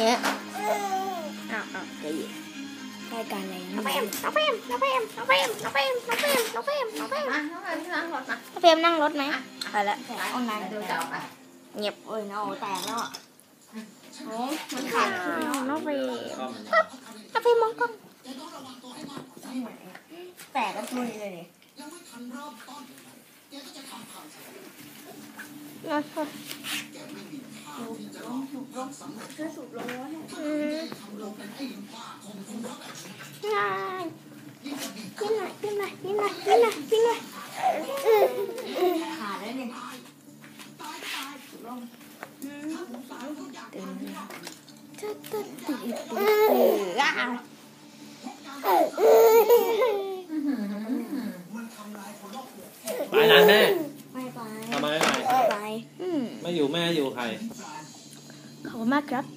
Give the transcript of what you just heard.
เงี้ยอ้าวอ้าวใจเย็นรายการอะไรน้องเฟรมน้องเฟรมน้องเฟรมน้องเฟรมน้องเฟรมน้องเฟรมน้องเฟรมน้องเฟรมมาน้องเอ๋ยนั่งรถมาน้องเฟรมนั่งรถไหมไปละเอาไหนเดี๋ยวจะเอาไปเงียบโอ้ยน้าโอ้แตกแล้วอะโอ้มันขาดน้องเฟรมซ่อมน้องเฟรมมองกล้องแตกกันทุยเลยดิน้องเฟรม ช่วยสูบลงแล้วเนี่ย อืมง่ายกินหน่อยกินหน่อยกินหน่อยกินหน่อยกินหน่อยอืมอืมขาดแล้วเนี่ยตึ๊ดตึ๊ดตึ๊ดตึ๊ดอะไปร้านแม่ไม่ไปทำไมไม่ไปไม่ไปอืมไม่อยู่แม่อยู่ใคร Call my crap.